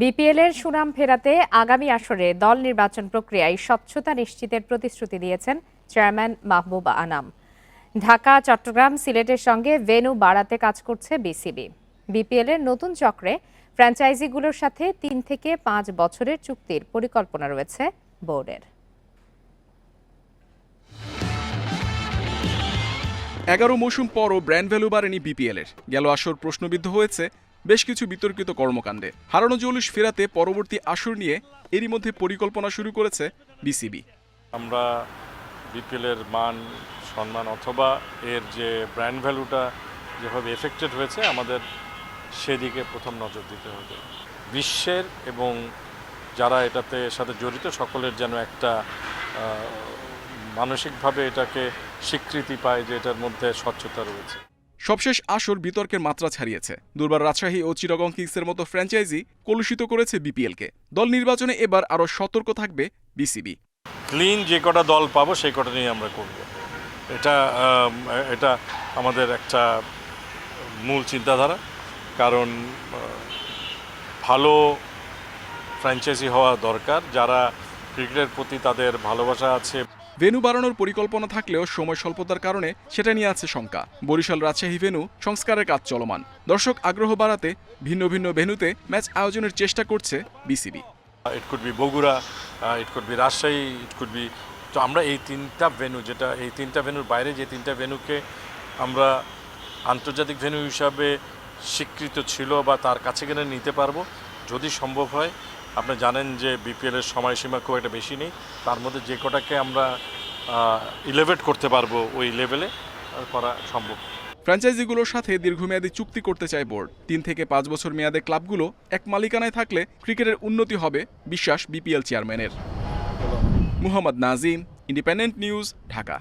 BPL এর সুনাম ফেরাতে আগামী আসরে দল নির্বাচন প্রক্রিয়ায় স্বচ্ছতা নিশ্চিতের প্রতিশ্রুতি দিয়েছেন চেয়ারম্যান মাহবুব আনাম। ঢাকা, চট্টগ্রাম সিলেটের সঙ্গে ভেনু বাড়াতে কাজ করছে বিসিবি। বিপিএল এর নতুন চক্রে ফ্র্যাঞ্চাইজিগুলোর সাথে তিন থেকে পাঁচ বছরের চুক্তির পরিকল্পনা রয়েছে বোর্ডের। এগারো মৌসুম পরও ব্র্যান্ড ভ্যালু বাড়েনি বিপিএল এর। গেল আসর প্রশ্নবিদ্ধ হয়েছে বেশ কিছু বিতর্কিত কর্মকাণ্ডে। হারানো জৌলুস ফেরাতে পরবর্তী আসর নিয়ে এরই মধ্যে পরিকল্পনা শুরু করেছে বিসিবি। আমরা বিপিএলের মান, সম্মান অথবা এর যে ব্র্যান্ড ভ্যালুটা যেভাবে এফেক্টেড হয়েছে, আমাদের সেদিকে প্রথম নজর দিতে হবে। বিশ্বের এবং যারা এটাতে সাথে জড়িত, সকলের যেন একটা মানসিকভাবে এটাকে স্বীকৃতি পায় যে এটার মধ্যে স্বচ্ছতা রয়েছে। সবশেষ আসর বিতর্কের মাত্রা ছাড়িয়েছে। দুর্বার রাজশাহী ও চিরগং কিংসের মতো ফ্র্যাঞ্চাইজি কলুষিত করেছে বিপিএলকে। দল নির্বাচনে এবার আরও সতর্ক থাকবে বিসিবি। ক্লিন যে কটা দল পাবো, সেই কটা নিয়ে আমরা করব। এটা এটা আমাদের একটা মূল চিন্তাধারা। কারণ ভালো ফ্র্যাঞ্চাইজি হওয়া দরকার। যারা ক্রিকেটের প্রতি তাদের ভালোবাসা আছে ভেনু বাড়ানোর পরিকল্পনা থাকলেও সময় স্বল্পতার কারণে সেটা নিয়ে আছে শঙ্কা। বরিশাল রাজশাহী ভেনু সংস্কারের কাজ চলমান। দর্শক আগ্রহ বাড়াতে ভিন্ন ভিন্ন ভেনুতে ম্যাচ আয়োজনের চেষ্টা করছে BCB. It could be Bogura it could be Rajshahi it could be তো আমরা এই তিনটা ভেনু যেটা এই তিনটা ভেনুর বাইরে যে তিনটা ভেনুকে আমরা আন্তর্জাতিক ভেনু হিসাবে স্বীকৃত ছিল বা তার কাছে গেলে নিতে পারব, যদি সম্ভব হয় আপনি জানেন যে বিপিএলের সময়সীমা খুব একটা বেশি নেই। তার মধ্যে যে কটাকে আমরা ইলেভেট করতে পারব ওই লেভেলে করা সম্ভব। ফ্র্যাঞ্চাইজিগুলোর সাথে দীর্ঘমেয়াদী চুক্তি করতে চায় বোর্ড। তিন থেকে পাঁচ বছর মেয়াদে ক্লাবগুলো এক মালিকানায় থাকলে ক্রিকেটের উন্নতি হবে বিশ্বাস বিপিএল চেয়ারম্যানের মুহাম্মদ নাজিম ইন্ডিপেন্ডেন্ট নিউজ ঢাকা।